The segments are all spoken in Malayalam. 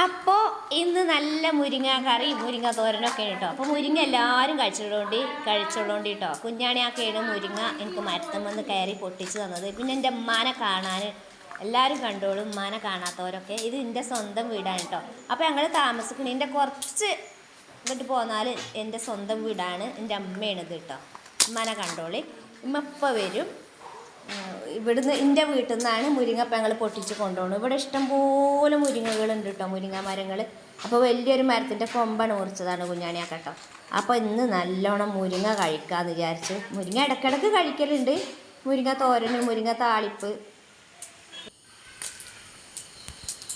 അപ്പോൾ ഇന്ന് നല്ല മുരിങ്ങ കറി മുരിങ്ങ തോരനൊക്കെ കേട്ടോ അപ്പോൾ മുരിങ്ങ എല്ലാവരും കഴിച്ചോളോണ്ടി കഴിച്ചോളോണ്ടി കേട്ടോ കുഞ്ഞാണിയാക്കെയാണ് മുരിങ്ങ എനിക്ക് മരത്തം വന്ന് കയറി പൊട്ടിച്ച് തന്നത്. പിന്നെ എന്റെ ഉമ്മാനെ കാണാൻ എല്ലാവരും കണ്ടോളും ഉമ്മാനെ കാണാത്തവരൊക്കെ. ഇത് എന്റെ സ്വന്തം വീടാണ് കേട്ടോ അപ്പോൾ ഞങ്ങൾ താമസിക്കണതിന്റെ കുറച്ച് ഇങ്ങോട്ട് പോന്നാൽ എന്റെ സ്വന്തം വീടാണ് എന്റെ അമ്മയാണിത് കേട്ടോ ഉമ്മാനെ കണ്ടോളി. ഉമ്മ ഇപ്പോൾ വരും. ഇവിടുന്ന് എന്റെ വീട്ടിൽ നിന്നാണ് മുരിങ്ങ ഞങ്ങൾ പൊട്ടിച്ച് കൊണ്ടുപോകുന്നത് ഇവിടെ ഇഷ്ടംപോലെ മുരിങ്ങകളുണ്ട് കേട്ടോ മുരിങ്ങ മരങ്ങൾ അപ്പോൾ വലിയൊരു മരത്തിന്റെ കൊമ്പാണ് മുറിച്ചതാണ് കുഞ്ഞാണിയാ കേട്ടോ. അപ്പോൾ ഇന്ന് നല്ലോണം മുരിങ്ങ കഴിക്കാമെന്ന് വിചാരിച്ച് മുരിങ്ങ ഇടയ്ക്കിടയ്ക്ക് കഴിക്കലുണ്ട്. മുരിങ്ങ തോരന് മുരിങ്ങ താളിപ്പ്.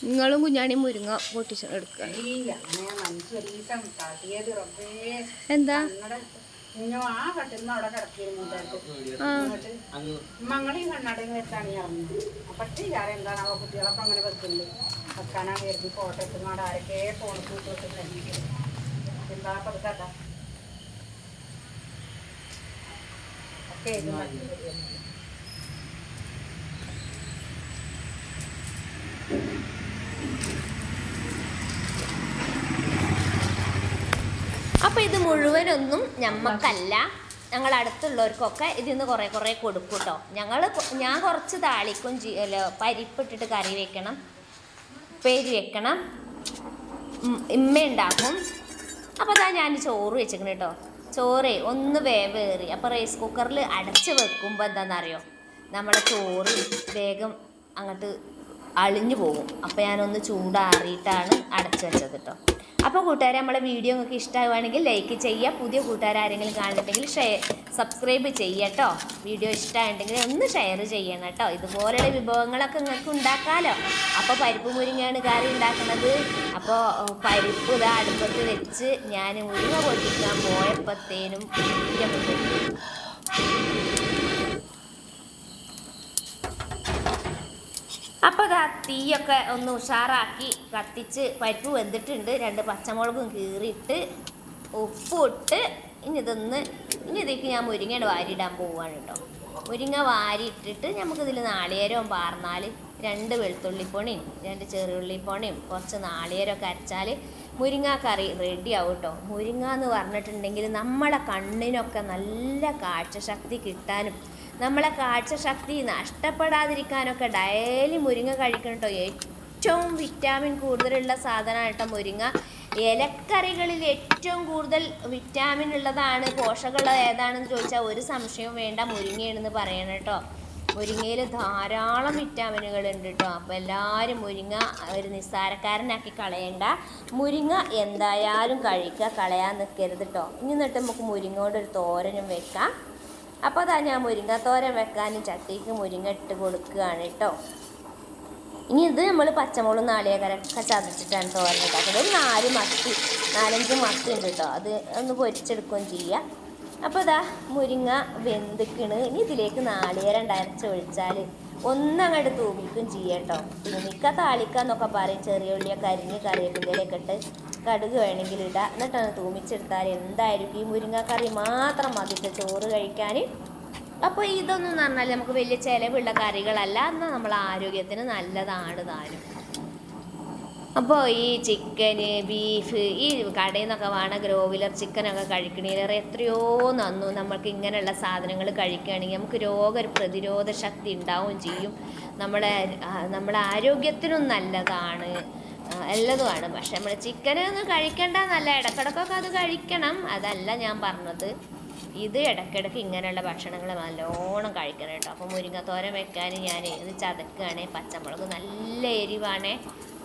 നിങ്ങളും കുഞ്ഞാണി മുരിങ്ങ പൊട്ടിച്ച് എടുക്കുക എന്താ? ഞങ്ങളുടെ ആ കട്ടിൽ അവിടെ കിടക്കിയിരുന്നു മങ്ങളെയും കണ്ണാടയും വെച്ചാണ് ഈ ഇറങ്ങി അപ്പത്തെ എന്താണ്? അവ കുട്ടികളൊക്കെ അങ്ങനെ വെക്കുന്നുണ്ട്. വെക്കാനാണ് കരുതി ഫോട്ടോ എത്തുന്നാട് ആരൊക്കെ ഫോൺ കൂട്ടി എന്താ പതുക്കാട്ട ഒക്കെ ഇത് മുഴുവനൊന്നും ഞമ്മക്കല്ല. ഞങ്ങൾ അടുത്തുള്ളവർക്കൊക്കെ ഇതിൽ നിന്ന് കുറേ കുറേ കൊടുക്കും കേട്ടോ ഞങ്ങൾ ഞാൻ കുറച്ച് താളിക്കും അല്ല പരിപ്പിട്ടിട്ട് കറി വെക്കണം. പേര് വെക്കണം. ഇമ്മ ഉണ്ടാക്കും. അപ്പോൾ അതാ ഞാൻ ചോറ് വെച്ചിരിക്കണം കേട്ടോ. ചോറ് ഒന്ന് വേവേറി അപ്പോൾ റൈസ് കുക്കറിൽ അടച്ച് വെക്കുമ്പോൾ എന്താണെന്നറിയോ നമ്മുടെ ചോറ് വേഗം അങ്ങോട്ട് അളിഞ്ഞു പോകും. അപ്പോൾ ഞാനൊന്ന് ചൂടാറിയിട്ടാണ് അടച്ചു വെച്ചത് കേട്ടോ. അപ്പോൾ കൂട്ടുകാരെ നമ്മളെ വീഡിയോ നിങ്ങൾക്ക് ഇഷ്ടമാവുകയാണെങ്കിൽ ലൈക്ക് ചെയ്യുക. പുതിയ കൂട്ടുകാർ ആരെങ്കിലും കാണുന്നുണ്ടെങ്കിൽ ഷെയർ സബ്സ്ക്രൈബ് ചെയ്യുക കേട്ടോ. വീഡിയോ ഇഷ്ടമായിട്ടുണ്ടെങ്കിൽ ഒന്ന് ഷെയർ ചെയ്യണം കേട്ടോ. ഇതുപോലെയുള്ള വിഭവങ്ങളൊക്കെ നിങ്ങൾക്ക് ഉണ്ടാക്കാമല്ലോ അപ്പോൾ പരിപ്പ് മുരിങ്ങയാണ് കറി ഉണ്ടാക്കുന്നത്. അപ്പോൾ പരിപ്പ് ഇതാ അടുപ്പത്ത് വെച്ച് ഞാൻ മുരിങ്ങ പൊട്ടിക്കാൻ പോയപ്പോഴത്തേനും എന്റെ മുന്നിൽ അപ്പോൾ ഇതാ തീയൊക്കെ ഒന്ന് ഉഷാറാക്കി കത്തിച്ച് പരിപ്പ് വെന്തിട്ടുണ്ട്. രണ്ട് പച്ചമുളകും കീറിയിട്ട് ഉപ്പിട്ട് ഇനി ഇതൊന്ന് ഇനി ഇതിലേക്ക് ഞാൻ മുരിങ്ങയുടെ വാരിയിടാൻ പോവുകയാണ് കേട്ടോ മുരിങ്ങ വാരിയിട്ടിട്ട് നമുക്കിതിൽ നാളികേരവും പാർന്നാൽ രണ്ട് വെളുത്തുള്ളിപ്പൊണിയും രണ്ട് ചെറുള്ളിപ്പൊണിയും കുറച്ച് നാളികേരമൊക്കെ അരച്ചാൽ മുരിങ്ങ കറി റെഡി ആവും കേട്ടോ മുരിങ്ങ എന്ന് പറഞ്ഞിട്ടുണ്ടെങ്കിൽ നമ്മളെ കണ്ണിനൊക്കെ നല്ല കാഴ്ചശക്തി കിട്ടാനും നമ്മളെ കാഴ്ചശക്തി നഷ്ടപ്പെടാതിരിക്കാനൊക്കെ ഡയലി മുരിങ്ങ കഴിക്കണം കേട്ടോ ഏറ്റവും വിറ്റാമിൻ കൂടുതലുള്ള സാധനമാണ് മുരിങ്ങ. ഇലക്കറികളിൽ ഏറ്റവും കൂടുതൽ വിറ്റാമിൻ ഉള്ളതാണ് പോഷകങ്ങൾ ഏതാണെന്ന് ചോദിച്ചാൽ ഒരു സംശയവും വേണ്ട മുരിങ്ങയാണെന്ന് പറയണം കേട്ടോ. മുരിങ്ങയിൽ ധാരാളം വിറ്റാമിനുകൾ ഉണ്ട് കേട്ടോ. അപ്പോൾ എല്ലാവരും മുരിങ്ങ ഒരു നിസ്സാരക്കാരനാക്കി കളയണ്ട. മുരിങ്ങ എന്തായാലും കഴിക്കുക കളയാൻ നിൽക്കരുത് കേട്ടോ. ഇനി എന്നിട്ട് നമുക്ക് മുരിങ്ങ ഒരു തോരനും വെക്കാം. അപ്പോൾ അതാ ഞാൻ മുരിങ്ങ തോരൻ വെക്കാനും ചട്ടിക്ക് മുരിങ്ങ ഇട്ട് കൊടുക്കുകയാണ് കേട്ടോ. ഇനി ഇത് നമ്മൾ പച്ചമുളക് നാളികരൊക്കെ ചതച്ചിട്ടാണ് തോരൻ ഉണ്ടാക്കുന്നത് ഒരു നാല് മത്തി നാലഞ്ച് മത്തി ഉണ്ട് കേട്ടോ. അത് ഒന്ന് പൊരിച്ചെടുക്കുകയും ചെയ്യുക അപ്പോൾ ഇതാ മുരിങ്ങ വെന്തിക്കണ്. ഇനി ഇതിലേക്ക് നാളികേരം അരച്ച് ഒഴിച്ചാൽ ഒന്നങ്ങോട്ട് തൂമിക്കും ചെയ്യാം കേട്ടോ. തൂമിക്ക താളിക്ക എന്നൊക്കെ പറയും. ചെറിയ ഉള്ളിയൊക്കെ അരിഞ്ഞ് കറിവേപ്പിന്റെയിലൊക്കെ ഇട്ട് കടുക് വേണമെങ്കിൽ ഇടാം. എന്നിട്ടാണ് തൂമിച്ചെടുത്താൽ എന്തായിരിക്കും ഈ മുരിങ്ങാക്കറി കറി മാത്രം മതിട്ട് ചോറ് കഴിക്കാൻ. അപ്പോൾ ഇതൊന്നും പറഞ്ഞാൽ നമുക്ക് വലിയ ചിലവുള്ള കറികളല്ല. എന്നാൽ നമ്മൾ ആരോഗ്യത്തിന് നല്ലതാണ് താനും. അപ്പോൾ ഈ ചിക്കന് ബീഫ് ഈ കടയിൽ നിന്നൊക്കെ വേണം ഗ്രോവിലർ ചിക്കനൊക്കെ കഴിക്കണേലേറെ എത്രയോ നന്നു നമ്മൾക്ക് ഇങ്ങനെയുള്ള സാധനങ്ങൾ കഴിക്കുകയാണെങ്കിൽ നമുക്ക് രോഗ പ്രതിരോധ ശക്തി ഉണ്ടാവുകയും ചെയ്യും. നമ്മളെ നമ്മുടെ ആരോഗ്യത്തിനും നല്ലതാണ്. എല്ലതുമാണ്. പക്ഷെ നമ്മൾ ചിക്കൻ ഒന്നും കഴിക്കണ്ട നല്ല ഇടക്കിടക്കൊക്കെ അത് കഴിക്കണം. അതല്ല ഞാൻ പറഞ്ഞത്. ഇത് ഇടക്കിടക്ക് ഇങ്ങനെയുള്ള ഭക്ഷണങ്ങൾ നല്ലോണം കഴിക്കണം കേട്ടോ. അപ്പോൾ മുരിങ്ങത്തോരൻ വെക്കാൻ ഞാൻ ഇത് ചതക്കുകയാണ് പച്ചമുളക് നല്ല എരിവാണേ.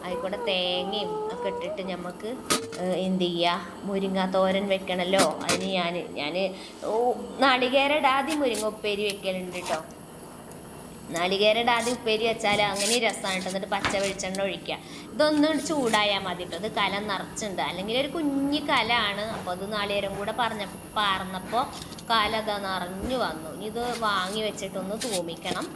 അതിൽക്കൂടെ തേങ്ങയും ഒക്കെ ഇട്ടിട്ട് നമുക്ക് എന്ത് ചെയ്യുക മുരിങ്ങ തോരൻ വെക്കണമല്ലോ അതിന് ഞാൻ ഞാൻ ആദ്യം മുരിങ്ങ ഉപ്പേരി വെക്കലുണ്ട് കേട്ടോ. നാളികേരയുടെ ആദ്യം ഉപ്പേരി വെച്ചാൽ അങ്ങനെ രസമാണ് എന്നിട്ട് പച്ച വെളിച്ചെണ്ണ ഒഴിക്കുക. ഇതൊന്നും ചൂടായാൽ മതി കേട്ടോ. ഇത് കല നിറച്ചുണ്ട് അല്ലെങ്കിൽ ഒരു കുഞ്ഞു കലയാണ്. അപ്പോൾ അത് നാളികേരം കൂടെ പറഞ്ഞ പാർന്നപ്പോൾ കല അത് നിറഞ്ഞു വന്നു. ഇത് വാങ്ങി വെച്ചിട്ടൊന്ന് തൂമിക്കണം.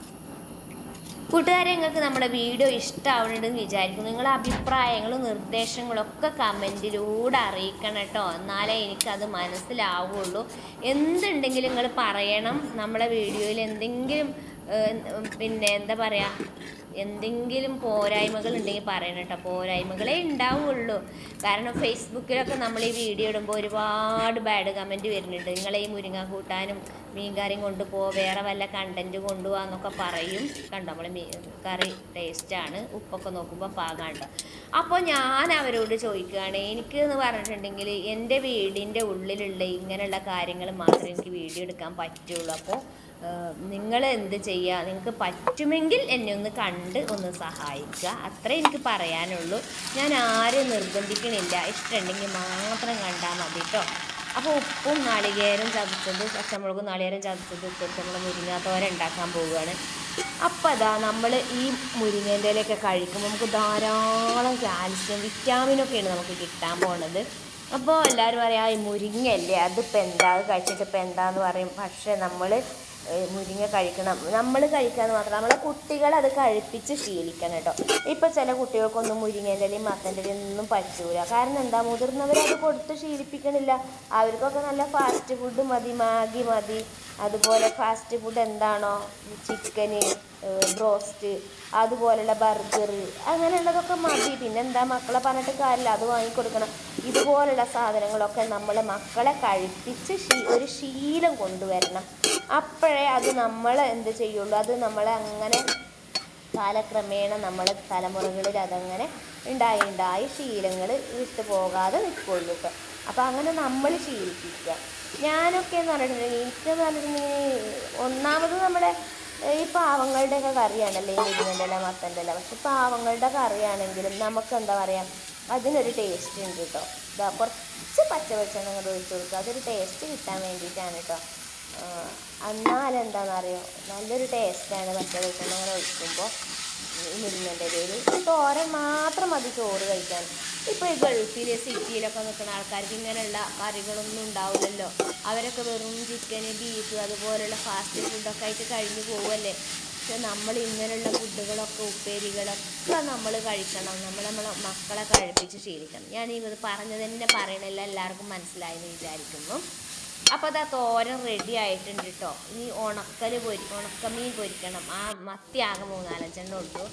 കൂട്ടുകാരെ നിങ്ങൾക്ക് നമ്മുടെ വീഡിയോ ഇഷ്ടമാവുന്നുണ്ടെന്ന് വിചാരിക്കും നിങ്ങളുടെ അഭിപ്രായങ്ങളും നിർദ്ദേശങ്ങളും ഒക്കെ കമന്റിലൂടെ അറിയിക്കണം കേട്ടോ. എന്നാലേ എനിക്കത് മനസ്സിലാവുള്ളൂ. എന്തുണ്ടെങ്കിലും നിങ്ങൾ പറയണം. നമ്മളെ വീഡിയോയിൽ എന്തെങ്കിലും പിന്നെ എന്താ പറയുക എന്തെങ്കിലും പോരായ്മകൾ ഉണ്ടെങ്കിൽ പറയണം കേട്ടോ. പോരായ്മകളേ ഉണ്ടാവുള്ളൂ. കാരണം ഫേസ്ബുക്കിലൊക്കെ നമ്മൾ ഈ വീഡിയോ ഇടുമ്പോൾ ഒരുപാട് ബാഡ് കമന്റ് വരുന്നുണ്ട്. നിങ്ങളെ ഈ മുരിങ്ങ കൂട്ടാനും മീൻകറിയും കൊണ്ടുപോ വേറെ വല്ല കണ്ടന്റ് കൊണ്ടുപോകാന്നൊക്കെ പറയും. കണ്ടോ നമ്മൾ മീൻ കറി ടേസ്റ്റാണ് ഉപ്പൊക്കെ നോക്കുമ്പോൾ പാകാണ്ട് അപ്പോൾ ഞാൻ അവരോട് ചോദിക്കുകയാണ് എനിക്ക് എന്ന് പറഞ്ഞിട്ടുണ്ടെങ്കിൽ എന്റെ വീടിന്റെ ഉള്ളിലുള്ള ഇങ്ങനെയുള്ള കാര്യങ്ങൾ മാത്രമേ എനിക്ക് വീഡിയോ എടുക്കാൻ പറ്റുള്ളൂ. അപ്പോൾ നിങ്ങൾ എന്ത് ചെയ്യുക നിങ്ങൾക്ക് പറ്റുമെങ്കിൽ എന്നെ ഒന്ന് കണ്ട് ഒന്ന് സഹായിക്കുക. അത്രേ എനിക്ക് പറയാനുള്ളൂ. ഞാൻ ആരും നിർബന്ധിക്കണില്ല. ഇഷ്ടമുണ്ടെങ്കിൽ മാത്രം കണ്ടാൽ മതി കേട്ടോ അപ്പോൾ ഉപ്പും നാളികേരം ചതച്ചത് പച്ചമുളകും നാളികേരം ചതച്ചത് ഇട്ടിട്ട് നമ്മൾ മുരിങ്ങാത്തോര ഉണ്ടാക്കാൻ പോവുകയാണ്. അപ്പോൾ അതാ നമ്മൾ ഈ മുരിങ്ങേന്റെ ഇലയൊക്കെ കഴിക്കുമ്പോൾ നമുക്ക് ധാരാളം കാൽസ്യം വിറ്റാമിനൊക്കെയാണ് നമുക്ക് കിട്ടാൻ പോണത്. അപ്പോൾ എല്ലാവരും പറയാം ഈ മുരിങ്ങയല്ലേ? അതിപ്പോൾ എന്താ? കഴിച്ചിട്ട് ഇപ്പോൾ എന്താന്ന് പറയും. പക്ഷേ നമ്മൾ മുരിങ്ങ കഴിക്കണം. നമ്മൾ കഴിക്കാന്ന് മാത്രം. നമ്മളെ കുട്ടികൾ അത് കഴിപ്പിച്ച് ശീലിക്കണം കേട്ടോ. ഇപ്പം ചില കുട്ടികൾക്കൊന്നും മുരിങ്ങേന്റെ ഇലയും മത്തന്റെ ഇലയും ഒന്നും പറ്റൂല. കാരണം എന്താ? മുതിർന്നവരത് കൊടുത്ത് ശീലിപ്പിക്കണില്ല. അവർക്കൊക്കെ നല്ല ഫാസ്റ്റ് ഫുഡ് മതി മാഗി മതി. അതുപോലെ ഫാസ്റ്റ് ഫുഡ് എന്താണോ? ചിക്കന് ബ്രോസ്റ്റ് അതുപോലെയുള്ള ബർഗർ അങ്ങനെയുള്ളതൊക്കെ മതി. പിന്നെ എന്താ? മക്കളെ പറഞ്ഞിട്ട് കാര്യമില്ല. അത് വാങ്ങിക്കൊടുക്കണം. ഇതുപോലുള്ള സാധനങ്ങളൊക്കെ നമ്മൾ മക്കളെ കഴിപ്പിച്ച് ഒരു ശീലം കൊണ്ടുവരണം. അപ്പോഴേ അത് നമ്മൾ എന്ത് ചെയ്യുള്ളൂ? അത് നമ്മൾ അങ്ങനെ കാലക്രമേണ നമ്മൾ തലമുറകളിൽ അതങ്ങനെ ഉണ്ടായി ഉണ്ടായി ശീലങ്ങൾ വിട്ടു പോകാതെ നിൽക്കുള്ളൂ കേട്ടോ അപ്പോൾ അങ്ങനെ നമ്മൾ ശീലിപ്പിക്കുക ഞാനൊക്കെ എന്ന് പറഞ്ഞിട്ടുണ്ടെങ്കിൽ എനിക്കെന്ന് പറഞ്ഞിട്ടുണ്ടെങ്കിൽ ഒന്നാമത് നമ്മുടെ ഈ പാവങ്ങളുടെയൊക്കെ കറിയാണല്ലേ ഈ ഇല മത്തന്റെ ഇല പക്ഷെ പാവങ്ങളുടെ കറിയാണെങ്കിലും നമുക്ക് എന്താ പറയുക അതിനൊരു ടേസ്റ്റ് ഉണ്ട് കേട്ടോ കുറച്ച് പച്ച വെളിച്ചെണ്ണ അങ്ങോട്ട് ഒഴിച്ച് കൊടുക്കുക അതൊരു ടേസ്റ്റ് കിട്ടാൻ വേണ്ടിയിട്ടാണ് കേട്ടോ എന്നാലെന്താണെന്നറിയോ നല്ലൊരു ടേസ്റ്റാണ് പച്ച വെളിച്ചെണ്ണ ഒഴിക്കുമ്പോൾ ഈ മുരിങ്ങന്റെ ഇലയിൽ തോരൻ മാത്രം മതി ചോറ് കഴിക്കാൻ. ഇപ്പോൾ ഈ ഗൾഫിൽ സിറ്റിയിലൊക്കെ നിൽക്കുന്ന ആൾക്കാർക്ക് ഇങ്ങനെയുള്ള കറികളൊന്നും ഉണ്ടാവില്ലല്ലോ. അവരൊക്കെ വെറും ചിക്കൻ ബീഫ് അതുപോലെയുള്ള ഫാസ്റ്റ് ഫുഡൊക്കെ ആയിട്ട് കഴിഞ്ഞു പോവല്ലേ. പക്ഷെ നമ്മൾ ഇങ്ങനെയുള്ള ഫുഡുകളൊക്കെ ഉപ്പേരികളൊക്കെ നമ്മൾ കഴിക്കണം. നമ്മൾ നമ്മളെ മക്കളെ കഴിപ്പിച്ച് ശീലിക്കണം. ഞാൻ ഇത് പറഞ്ഞത് തന്നെ പറയണില്ല എല്ലാവർക്കും മനസ്സിലായെന്ന് വിചാരിക്കുന്നു. അപ്പോൾ അതാ തോരൻ റെഡി ആയിട്ടുണ്ട് കേട്ടോ ഇനി ഉണക്കൽ പൊരി ഉണക്കമീൻ പൊരിക്കണം. ആ മത്തി ആകെ മൂന്നാലഞ്ചെണ്ണം ഉള്ളൂ.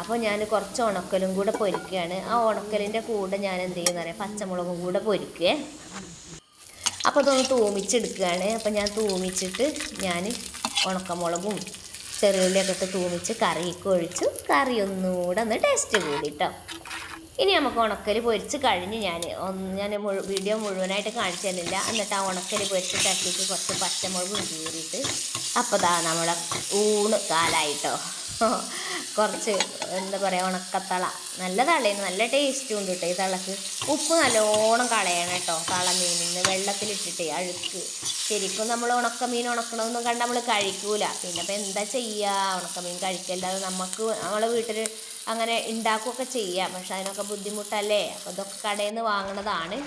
അപ്പോൾ ഞാൻ കുറച്ച് ഉണക്കലും കൂടെ പൊരിക്കുകയാണ്. ആ ഉണക്കലിന്റെ കൂടെ ഞാൻ എന്ത് ചെയ്യുന്ന പറയാം പച്ചമുളകും കൂടെ പൊരിക്കുക അപ്പോൾ അതൊന്ന് തൂമിച്ചെടുക്കുകയാണ്. അപ്പോൾ ഞാൻ തൂമിച്ചിട്ട് ഞാൻ ഉണക്കമുളകും ചെറിയുള്ളിയൊക്കെ ഇട്ട് തൂമിച്ച് കറിയൊക്കെ ഒഴിച്ചു കറി ഒന്നുകൂടെ ഒന്ന് ടേസ്റ്റ് കൂടി കേട്ടോ ഇനി നമുക്ക് ഉണക്കൽ പൊരിച്ച് കഴിഞ്ഞ് ഞാൻ ഞാൻ വീഡിയോ മുഴുവനായിട്ട് കാണിച്ചു തന്നില്ല. എന്നിട്ട് ആ ഉണക്കൽ പൊരിച്ച് കട്ടിക്ക് കുറച്ച് പച്ചമുളകും കീറിയിട്ട് അപ്പോൾ ദാ നമ്മളെ ഊണ് കാലായിട്ടോ. കുറച്ച് എന്താ പറയുക ഉണക്കത്തള. നല്ല തളയാണ് നല്ല ടേസ്റ്റും ഉണ്ട് കേട്ടോ ഈ തളക്ക്. ഉപ്പ് നല്ലോണം കളയണം കേട്ടോ തള മീനിന്ന് വെള്ളത്തിലിട്ടിട്ട് അഴുക്ക്. ശരിക്കും നമ്മൾ ഉണക്കമീൻ ഉണക്കണമെന്നും കണ്ട് നമ്മൾ കഴിക്കൂല. പിന്നെ ഇപ്പം എന്താ ചെയ്യുക ഉണക്കമീൻ കഴിക്കല്ലാതെ നമുക്ക് നമ്മളെ വീട്ടിൽ അങ്ങനെ ഉണ്ടാക്കുകയൊക്കെ ചെയ്യാം. പക്ഷെ അതിനൊക്കെ ബുദ്ധിമുട്ടല്ലേ? അപ്പോൾ ഇതൊക്കെ കടയിൽ നിന്ന് വാങ്ങണതാണ്.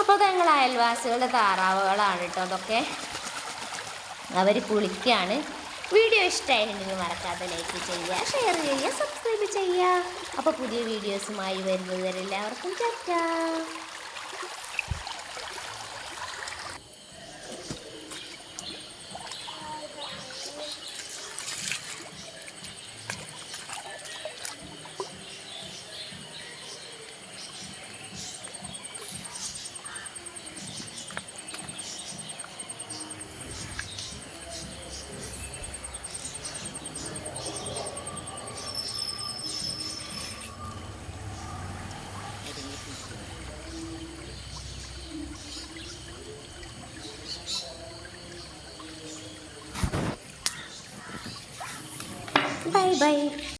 അപ്പോൾ അത് ഞങ്ങൾ അയൽവാസികളുടെ താറാവുകളാണ് കേട്ടോ അതൊക്കെ. അവർ കുളിക്കുകയാണ് വീഡിയോ ഇഷ്ടമായിട്ടുണ്ടെങ്കിൽ മറക്കാതെ ലൈക്ക് ചെയ്യുക ഷെയർ ചെയ്യുക സബ്സ്ക്രൈബ് ചെയ്യുക. അപ്പോൾ പുതിയ വീഡിയോസുമായി വരുന്നത് വരെ എല്ലാവർക്കും ചാറ്റാ